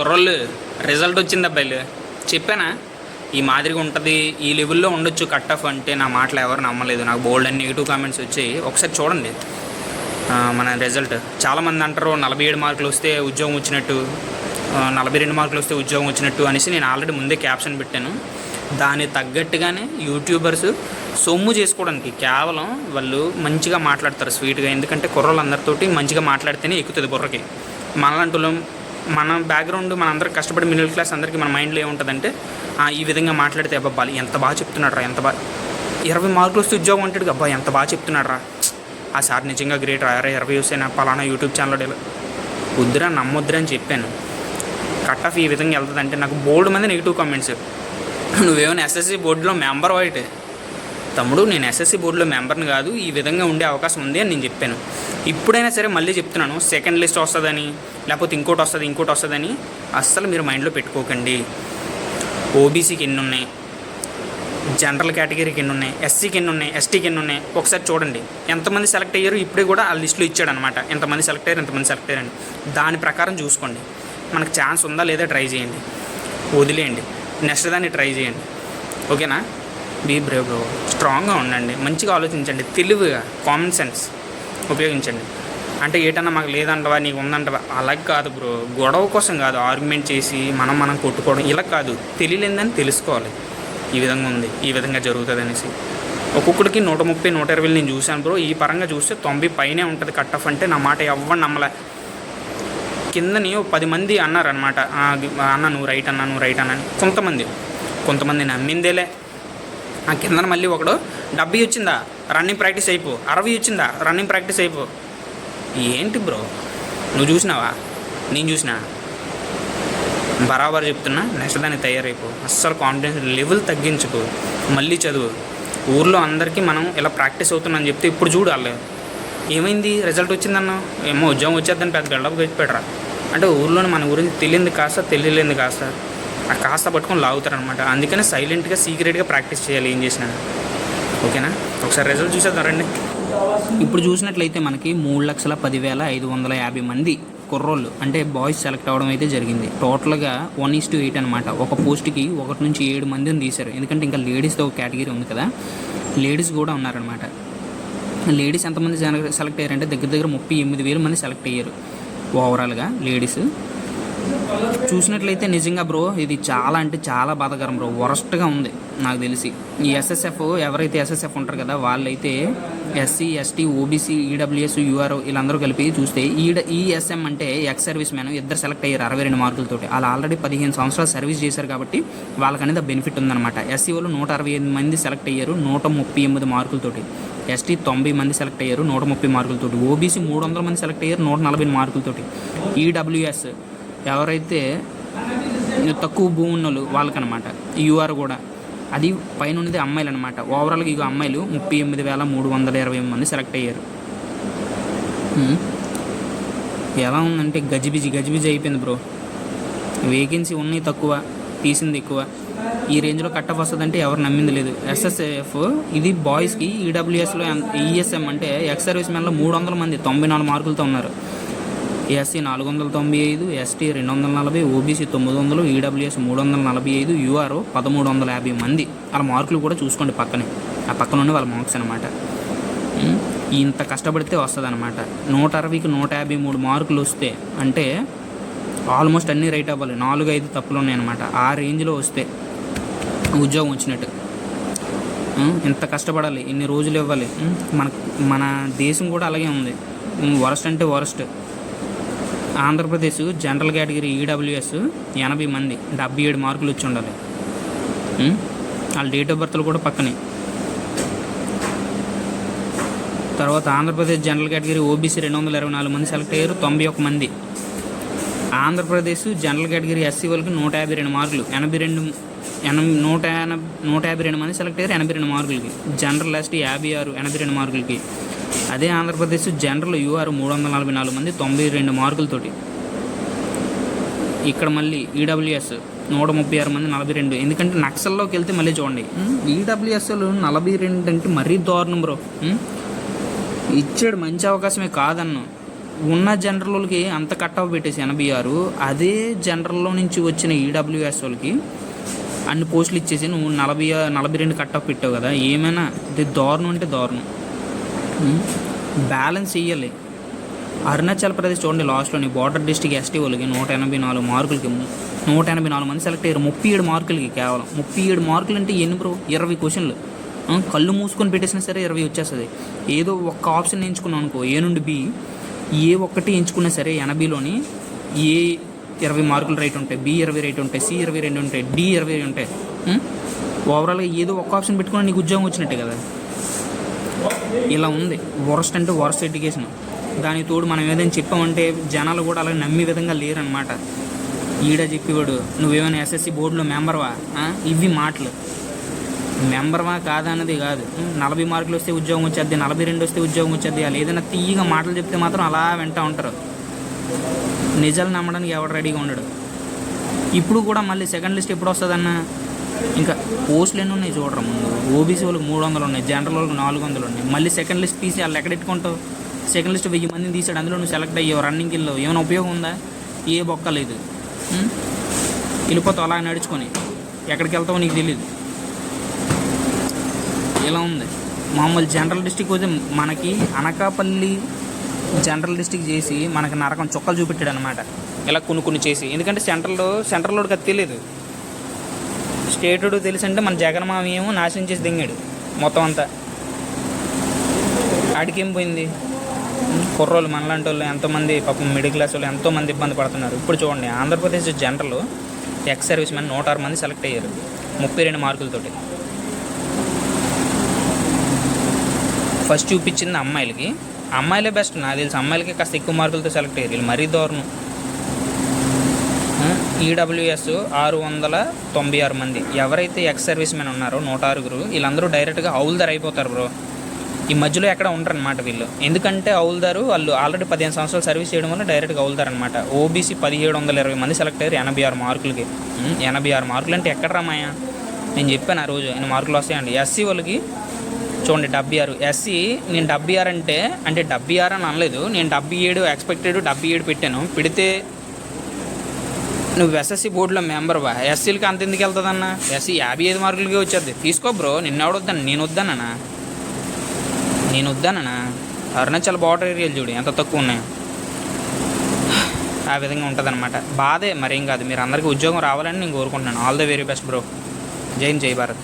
కుర్రోళ్ళు రిజల్ట్ వచ్చింది అబ్బాయిలు చెప్పానా? ఈ మాదిరిగా ఉంటుంది ఈ లెవెల్లో ఉండొచ్చు కట్ ఆఫ్ అంటే నా మాటలు ఎవరు నమ్మలేదు. నాకు బోల్డ్ అని నెగిటివ్ కామెంట్స్ వచ్చాయి. ఒకసారి చూడండి. మన రిజల్ట్ చాలామంది అంటారు నలభై ఏడు మార్కులు వస్తే ఉద్యోగం వచ్చినట్టు నలభై రెండు మార్కులు వస్తే ఉద్యోగం వచ్చినట్టు అనేసి నేను ఆల్రెడీ ముందే క్యాప్షన్ పెట్టాను. దాన్ని తగ్గట్టుగానే యూట్యూబర్స్ సొమ్ము చేసుకోవడానికి కేవలం వాళ్ళు మంచిగా మాట్లాడతారు స్వీట్గా ఎందుకంటే కుర్రోళ్ళందరితోటి మంచిగా మాట్లాడితేనే ఎక్కుతుంది బుర్రకి. మనలాంటి వాళ్ళం మన బ్యాక్గ్రౌండ్ మనందరూ కష్టపడి మిడిల్ క్లాస్ అందరికీ మన మైండ్లో ఏముంటుందంటే ఈ విధంగా మాట్లాడితే అబ్బా ఎంత బాగా చెప్తున్నాడు రా ఎంత బాగా ఇరవై మార్కులు వస్తే ఉద్యోగం అంటాడు అబ్బా ఎంత బాగా చెప్తున్నాడు రా ఆ సార్ నిజంగా గ్రేట్ రా ఇరవై వస్తే అయినా పలానా యూట్యూబ్ ఛానల్ వద్దురా నమ్మొద్దురా అని చెప్పాను. కట్ ఆఫ్ ఈ విధంగా వెళ్తుందంటే నాకు బోర్డు మంది నెగిటివ్ కామెంట్స్ నువ్వేమైనా ఎస్ఎస్సి బోర్డులో మెంబర్ వైట్ తమ్ముడు నేను ఎస్ఎస్సి బోర్డులో మెంబర్ని కాదు ఈ విధంగా ఉండే అవకాశం ఉంది అని నేను చెప్పాను. ఇప్పుడైనా సరే మళ్ళీ చెప్తున్నాను సెకండ్ లిస్ట్ వస్తుందని లేకపోతే ఇంకోటి వస్తుంది ఇంకోటి వస్తుందని అస్సలు మీరు మైండ్లో పెట్టుకోకండి. ఓబీసీకి ఎన్ని ఉన్నాయి? జనరల్ కేటగిరీకి ఎన్ని ఉన్నాయి? ఎస్సీకి ఎన్ని ఉన్నాయి? ఎస్టీకి ఎన్ని ఉన్నాయి? ఒకసారి చూడండి. ఎంతమంది సెలెక్ట్ అయ్యారు ఇప్పుడే కూడా ఆ లిస్టులో ఇచ్చాడనమాట ఎంతమంది సెలెక్ట్ అయ్యారు ఎంతమంది సెలెక్ట్ అయ్యారని దాని ప్రకారం చూసుకోండి. మనకు ఛాన్స్ ఉందా లేదా ట్రై చేయండి. వదిలేయండి. నెక్స్ట్ దాన్ని ట్రై చేయండి. ఓకేనా? Be brave bro. స్ట్రాంగ్గా ఉండండి. మంచిగా ఆలోచించండి. తెలివిగా కామన్ సెన్స్. ఉపయోగించండి. అంటే ఏటన్నా మాకు లేదంటవా నీకు ఉందంటవా? అలా కాదు బ్రో. గొడవ కోసం కాదు ఆర్గ్యుమెంట్ చేసి మనం మనం కొట్టుకోవడం ఇలా కాదు. తెలియలేదని తెలుసుకోవాలి. ఈ విధంగా ఉంది ఈ విధంగా జరుగుతుంది అనేసి ఒక్కొక్కడికి నూట ముప్పై నూట ఇరవై నేను చూశాను బ్రో. ఈ పరంగా చూస్తే తొంభై పైనే ఉంటుంది కట్ ఆఫ్ అంటే నా మాట ఎవ్వరు నమ్మలే. కిందని ఓ పది మంది అన్నారనమాట అన్న నువ్వు రైట్ అన్న నువ్వు రైట్ అన్న కొంతమంది కొంతమంది నమ్మిందేలే. ఆ కిందన మళ్ళీ ఒకడు. డెబ్బై వచ్చిందా రన్నింగ్ ప్రాక్టీస్ అయిపో. అరవై వచ్చిందా రన్నింగ్ ప్రాక్టీస్ అయిపో. ఏంటి బ్రో? నువ్వు చూసినావా? నేను చూసినా. బరాబర్ చెప్తున్నా. నెక్స్ట్ దానికి తయారైపో. అస్సలు కాన్ఫిడెన్స్ లెవెల్ తగ్గించుకో. మళ్ళీ చదువు. ఊర్లో అందరికీ మనం ఇలా ప్రాక్టీస్ అవుతున్నాం చెప్తే ఇప్పుడు చూడు వాళ్ళు. ఏమైంది? రిజల్ట్ వచ్చిందన్న? ఏమో ఉద్యోగం వచ్చేద్దని పెద్ద బిల్డప్ పెట్టరా అంటే ఊర్లోనే మన గురించి తెలియంది కాస్త తెలియలేంది కాస్త. కాస్త పట్టుకొని లాగుతారనమాట. అందుకనే సైలెంట్గా సీక్రెట్గా ప్రాక్టీస్ చేయాలి ఏం చేసినా. ఓకేనా? ఒకసారి రిజల్ట్ చూసేద్దాం రండి. ఇప్పుడు చూసినట్లయితే మనకి మూడు లక్షల పదివేల ఐదు వందల యాభై మంది కుర్రోళ్ళు అంటే బాయ్స్ సెలెక్ట్ అవ్వడం అయితే జరిగింది. టోటల్గా వన్ ఈస్ టు ఎయిట్ అనమాట. ఒక పోస్ట్కి ఒకటి నుంచి ఏడు మందిని తీశారు. ఎందుకంటే ఇంకా లేడీస్తో ఒక కేటగిరీ ఉంది కదా. లేడీస్ కూడా ఉన్నారనమాట. లేడీస్ ఎంతమంది సెలెక్ట్ అయ్యారంటే దగ్గర దగ్గర ముప్పై ఎనిమిది వేల మంది సెలెక్ట్ అయ్యారు. ఓవరాల్గా లేడీస్ చూసినట్లయితే నిజంగా బ్రో ఇది చాలా అంటే చాలా బాధాకరం బ్రో. వరస్ట్గా ఉంది నాకు తెలిసి. ఈ ఎస్ఎస్ఎఫ్ ఎవరైతే ఎస్ఎస్ఎఫ్ ఉంటారు కదా వాళ్ళైతే SC ST OBC EWS UR వీళ్ళందరూ కలిపి చూస్తే ఈడ ఈఎస్ఎం అంటే ఎక్స్ సర్వీస్ మ్యాన్ ఇద్దరు సెలెక్ట్ అయ్యారు అరవై రెండు మార్కులతోటి. వాళ్ళు ఆల్రెడీ పదిహేను సంవత్సరాలు సర్వీస్ చేశారు కాబట్టి వాళ్ళకనేది బెనిఫిట్ ఉందన్నమాట. ఎస్సీ వాళ్ళు నూట అరవై ఎనిమిది మంది సెలెక్ట్ అయ్యారు నూట ముప్పై ఎనిమిది మార్కులతోటి. ఎస్టీ తొంభై మంది సెలెక్ట్ అయ్యారు నూట ముప్పై మార్కులతోటి. ఓబీసీ మూడు వందల మంది సెలెక్ట్ అయ్యారు నూట నలభై మార్కులతోటి. ఈడబ్ల్యూఎస్ ఎవరైతే తక్కువ భూమి ఉన్నోళ్ళు వాళ్ళకనమాట యూఆర్ కూడా. అది పైన ఉన్నది అమ్మాయిలు అనమాట ఓవరాల్గా ఇక అమ్మాయిలు ముప్పై ఎనిమిది వేల మూడు వందల ఇరవై మంది సెలెక్ట్ అయ్యారు. ఎలా ఉందంటే గజిబిజి గజిబిజి అయిపోయింది బ్రో వేకెన్సీ ఉన్నాయి తక్కువ తీసింది ఎక్కువ. ఈ రేంజ్లో కట్ ఆఫ్ వస్తుందంటే ఎవరు నమ్మింది లేదు. ఎస్ఎస్ఎఫ్ ఇది బాయ్స్కి ఈడబ్ల్యూఎస్లో ఈఎస్ఎం అంటే ఎక్స్ సర్వీస్ మ్యాన్లో మూడు వందల మంది తొంభై నాలుగు మార్కులతో ఉన్నారు. ఎస్సీ నాలుగు వందల తొంభై ఐదు ఎస్టీ రెండు వందల నలభై ఓబీసీ తొమ్మిది వందలు ఈడబ్ల్యూఎస్ మూడు వందల నలభై ఐదు యూఆర్ పదమూడు వందల యాభై మంది. వాళ్ళ మార్కులు కూడా చూసుకోండి పక్కనే. ఆ పక్కన వాళ్ళ మార్క్స్ అనమాట ఇంత కష్టపడితే వస్తుంది అనమాట నూట అరవైకి నూట యాభై మూడు మార్కులు వస్తే అంటే ఆల్మోస్ట్ అన్నీ రైట్ అవ్వాలి. నాలుగు ఐదు తప్పులు ఉన్నాయన్నమాట. ఆ రేంజ్లో వస్తే ఉద్యోగం వచ్చినట్టు. ఎంత ఇంత కష్టపడాలి. ఇన్ని రోజులు ఇవ్వాలి. మన మన దేశం కూడా అలాగే ఉంది. వరస్ట్ అంటే worst. Andhra Pradesh general category EWS ఎనభై మంది డెబ్బై ఏడు మార్కులు వచ్చి ఉండాలి. వాళ్ళ డేట్ ఆఫ్ బర్త్లు కూడా పక్కనే. తర్వాత ఆంధ్రప్రదేశ్ జనరల్ కేటగిరీ ఓబీసీ రెండు వందల ఇరవై నాలుగు మంది సెలెక్ట్ అయ్యారు తొంభై ఒక్క మంది. ఆంధ్రప్రదేశ్ జనరల్ కేటగిరీ ఎస్సీ వాళ్ళకి నూట యాభై రెండు మార్కులు ఎనభై రెండు ఎనభై నూట ఎనభై నూట యాభై రెండు మంది సెలెక్ట్ అయ్యారు ఎనభై రెండు మార్కులకి. జనరల్ ఎస్టీ యాభై ఆరు ఎనభై రెండు మార్కులకి. అదే ఆంధ్రప్రదేశ్ జనరల్ యూఆర్ మూడు వందల నలభై నాలుగు మంది తొంభై రెండు మార్కులతోటి. ఇక్కడ మళ్ళీ ఈడబ్ల్యూఎస్ నూట ముప్పై ఆరు మంది నలభై రెండు ఎందుకంటే నక్సల్లోకి వెళ్తే మళ్ళీ చూడండి. ఈడబ్ల్యూఎస్లు నలభై రెండు అంటే మరీ దారుణం బ్రో. ఇచ్చాడు మంచి అవకాశమే కాదన్ను. ఉన్న జనరల్కి అంత కట్ ఆఫ్ పెట్టేసి ఎనభై ఆరు అదే జనరల్లో నుంచి వచ్చిన ఈడబ్ల్యూఎస్ వాళ్ళకి అన్ని పోస్టులు ఇచ్చేసి నువ్వు నలభై నలభై రెండు కట్ ఆఫ్ పెట్టావు కదా. ఏమైనా ఇది దారుణం అంటే దారుణం. బ్యాలెన్స్ ఇవ్వాలి అరుణాచల్ ప్రదేశ్ చూడండి లాస్ట్లోని బార్డర్ డిస్టిక్ ఎస్టీ వాళ్ళకి నూట ఎనభై నాలుగు మార్కులకి నూట ఎనభై నాలుగు మంది సెలెక్ట్ అయ్యారు. ముప్పై ఏడు మార్కులకి కేవలం. ముప్పై ఏడు మార్కులు అంటే ఎన్ని బ్రో? ఇరవై క్వశ్చన్లు. కళ్ళు మూసుకొని పెట్టేసినా సరే ఇరవై వచ్చేస్తుంది. ఏదో ఒక్క ఆప్షన్ ఎంచుకున్నాం అనుకో ఏ నుండి బి ఏ ఒక్కటి ఎంచుకున్నా సరే ఎనభైలోని ఏ ఇరవై మార్కులు రైట్ ఉంటాయి? బి ఇరవై రైట్ ఉంటాయి సి ఇరవై రెండు ఉంటాయి డి ఇరవై ఉంటాయి. ఓవరాల్గా ఏదో ఒక్క ఆప్షన్ పెట్టుకుని నీకు ఉద్యోగం వచ్చినట్టే కదా. ఇలా ఉంది. వరస్ట్ అంటే వరస్ట్ ఎడ్యుకేషన్ దానికి తోడు మనం ఏదైనా చెప్పామంటే జనాలు కూడా అలా నమ్మే విధంగా లేరనమాట ఈడ చెప్పేవాడు నువ్వేమైనా ఎస్ఎస్సి బోర్డులో మెంబర్వా ఇవి మాటలు. మెంబర్వా కాదన్నది కాదు నలభై మార్కులు వస్తే ఉద్యోగం వచ్చేది నలభై రెండు వస్తే ఉద్యోగం వచ్చేది అలా ఏదైనా తీయగా మాటలు చెప్తే మాత్రం అలా వింటూ ఉంటారు. నిజాలు నమ్మడానికి ఎవడు రెడీగా ఉండడు. ఇప్పుడు కూడా మళ్ళీ సెకండ్ లిస్ట్ ఎప్పుడు వస్తుందన్నా? ఇంకా పోస్టులు ఎన్ని ఉన్నాయి చూడరు ముందు? ఓబీసీ వాళ్ళకి మూడు వందలు ఉన్నాయి జనరల్ వాళ్ళకి నాలుగు వందలు ఉన్నాయి. మళ్ళీ సెకండ్ లిస్ట్ తీసి వాళ్ళు ఎక్కడ ఎట్టుకుంటావు సెకండ్ లిస్ట్ వెయ్యి మందిని తీసాడు అందులో నువ్వు సెలెక్ట్ అయ్యావు రన్నింగ్కి వెళ్ళావు ఏమైనా ఉపయోగం ఉందా? ఏ బొక్క లేదు. వెళ్ళిపోతావు అలా నడుచుకొని. ఎక్కడికి వెళ్తావో నీకు తెలియదు ఇలా ఉంది. మామూలు జనరల్ డిస్టిక్ పోతే మనకి అనకాపల్లి జనరల్ డిస్టిక్ చేసి మనకి నరకం చుక్కలు చూపెట్టాడు అనమాట ఇలా కొన్ని కొన్ని చేసి. ఎందుకంటే సెంట్రల్లో లోడ్ అది తెలియదు స్టేటుడు తెలిసి అంటే మన జగన్మామి ఏమో నాశనం చేసి దింగాడు మొత్తం అంతా. ఆడికేం పోయింది? కుర్రోళ్ళు మనలాంటి వాళ్ళు ఎంతోమంది పాపం మిడిల్ క్లాస్ వాళ్ళు ఎంతోమంది ఇబ్బంది పడుతున్నారు. ఇప్పుడు చూడండి Andhra Pradesh general ex servicemen నూట ఆరు మంది సెలెక్ట్ అయ్యారు. ముప్పై రెండు మార్కులతోటి. ఫస్ట్ చూపించింది అమ్మాయిలకి. అమ్మాయిలే బెస్ట్ నాకు తెలిసి. అమ్మాయిలకి కాస్త ఎక్కువ మార్కులతో సెలెక్ట్ అయ్యారు. వీళ్ళు మరీ దారుణం. ఈడబ్ల్యూఎస్ ఆరు వందల తొంభై ఆరు మంది. ఎవరైతే ఎక్స్ సర్వీస్ మెన్ ఉన్నారో నూట ఆరుగురు వీళ్ళందరూ డైరెక్ట్గా హౌల్దార్ అయిపోతారు బ్రో. ఈ మధ్యలో ఎక్కడ ఉంటారు అనమాట వీళ్ళు. ఎందుకంటే హౌల్దారు వాళ్ళు ఆల్రెడీ పదిహేను సంవత్సరాలు సర్వీస్ చేయడం వల్ల డైరెక్ట్గా హౌల్దారు అనమాట ఓబీసీ పదిహేడు వందల ఇరవై మంది సెలెక్ట్ అయ్యారు ఎనభై ఆరు మార్కులకి. ఎనభై ఆరు మార్కులు అంటే ఎక్కడ రామాయ నేను చెప్పాను ఆ రోజు ఎన్ని మార్కులు వస్తాయండి. ఎస్సీ వాళ్ళకి చూడండి డెబ్బై ఆరు. ఎస్సీ నేను డెబ్బై ఆరు అంటే అంటే డెబ్బై ఆరు అని అనలేదు. నేను డెబ్బై ఏడు ఎక్స్పెక్టెడ్ డెబ్బై ఏడు పెట్టాను. పెడితే నువ్వు ఎస్ఎస్సి బోర్డులో మెంబర్వా ఎస్సీలకి అంత ఎందుకు వెళ్తుందన్న? ఎస్సీ యాభై ఐదు మార్కులకి వచ్చేది. తీసుకో బ్రో నిన్న వద్దాను నేను వద్దానన్నా? నేను వద్దానన్నా? అరుణాచల్ బార్డర్ ఏరియాలు చూడు ఎంత తక్కువ ఉన్నాయి. ఆ విధంగా ఉంటుందన్నమాట. బాధే మరేం కాదు. మీరు అందరికీ ఉద్యోగం రావాలని నేను కోరుకుంటున్నాను. All the very best bro Jain జై భారత్.